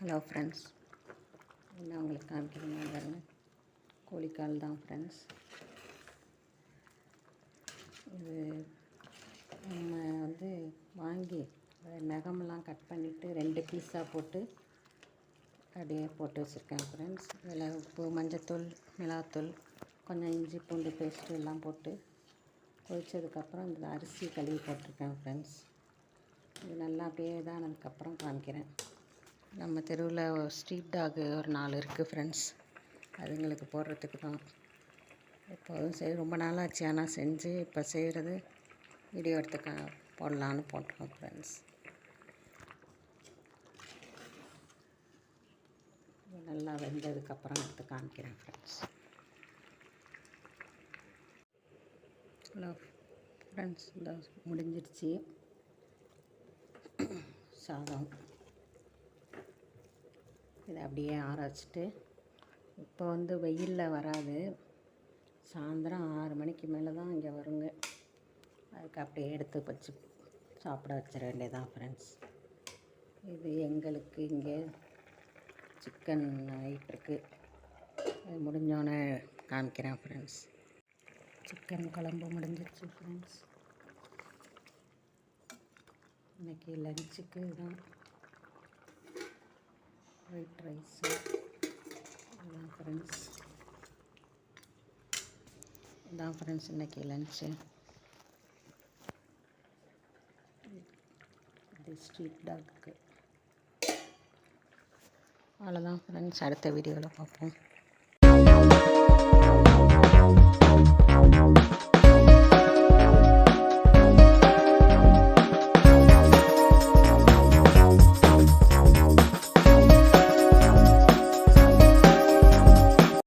Hello friends என்ன உங்களுக்கு காமிக்கிறேன் பாருங்க. கோழிக்கால் தான் ஃப்ரெண்ட்ஸ் இது நம்ம வந்து வாங்கி நகமெல்லாம் கட் பண்ணிவிட்டு ரெண்டு பீஸாக போட்டு அப்படியே போட்டு வச்சுருக்கேன் ஃப்ரெண்ட்ஸ் இதில் உப்பு மஞ்சத்தூள் மிளகாத்தூள் கொஞ்சம் இஞ்சி பூண்டு பேஸ்ட்டு எல்லாம் போட்டு கொதித்ததுக்கப்புறம் இந்த அரிசி கழுவி போட்டிருக்கேன் ஃப்ரெண்ட்ஸ் இது நல்லா அப்படியே இதானதுக்கப்புறம் காமிக்கிறேன். நம்ம தெருவில் ஸ்ட்ரீட் டாகு ஒரு நாலு இருக்குது ஃப்ரெண்ட்ஸ் அதுங்களுக்கு போடுறதுக்கு தான். எப்போதும் சரி ரொம்ப நாளாச்சு. ஆனால் செஞ்சு இப்போ செய்கிறது வீடியோ எடுத்துக்க போடலான்னு போட்டோம் ஃப்ரெண்ட்ஸ் நல்லா வெந்ததுக்கப்புறம் எடுத்து காமிக்கிறேன் ஃப்ரெண்ட்ஸ் ஹலோ ஃப்ரெண்ட்ஸ் இந்த முடிஞ்சிடுச்சு. சாதம். இதை அப்படியே ஆற வச்சுட்டு இப்போ வந்து வெயிலில் வராது. சாயந்தரம் ஆறு மணிக்கு மேலே தான் இங்கே வருங்க. அதுக்கு அப்படியே எடுத்து வச்சு சாப்பிட வச்சிட வேண்டியதான் ஃப்ரெண்ட்ஸ் இது எங்களுக்கு இங்கே சிக்கன் ஆகிட்டுருக்கு அது முடிஞ்சோடனே காமிக்கிறேன் ஃப்ரெண்ட்ஸ் சிக்கன் குழம்பு முடிஞ்சிருச்சு ஃப்ரெண்ட்ஸ் இன்றைக்கி லஞ்சுக்கு தான். ஒயிட் ரைஸு அதான் ஃப்ரெண்ட்ஸ் இதான் ஃப்ரெண்ட்ஸ் இன்றைக்கி லன்ச்சு இது ஸ்ட்ரீட் டாக்கு அவ்வளோதான் ஃப்ரெண்ட்ஸ் அடுத்த வீடியோவில் பார்ப்போம்.